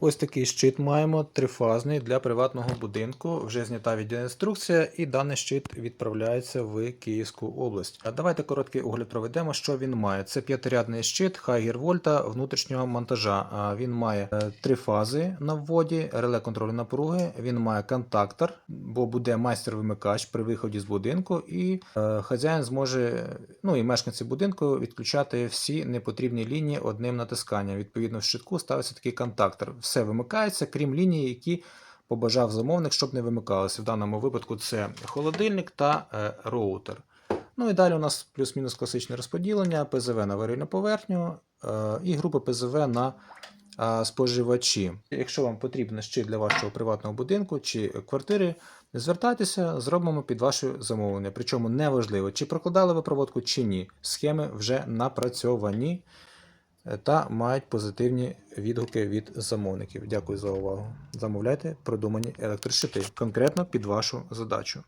Ось такий щит маємо трифазний для приватного будинку. Вже знята відеоінструкція, і даний щит відправляється в Київську область. А давайте короткий огляд проведемо, що він має. Це п'ятирядний щит Хайгер Вольта внутрішнього монтажа. Він має е, три фази на вводі, реле контролю напруги. Він має контактор, бо буде майстер-вимикач при виході з будинку, і е, хазяїн зможе, ну і мешканці будинку відключати всі непотрібні лінії одним натисканням. Відповідно, в щитку ставиться такий контактор. Все вимикається, крім лінії, які побажав замовник, щоб не вимикалися. В даному випадку це холодильник та е, роутер. Ну і далі у нас плюс-мінус класичне розподілення, ПЗВ на аварійну поверхню е, і група ПЗВ на е, споживачі. Якщо вам потрібен щит для вашого приватного будинку чи квартири, звертайтеся, зробимо під ваше замовлення. Причому неважливо, чи прокладали ви проводку, чи ні. Схеми вже напрацьовані та мають позитивні відгуки від замовників. Дякую за увагу. Замовляйте продумані електрощити конкретно під вашу задачу.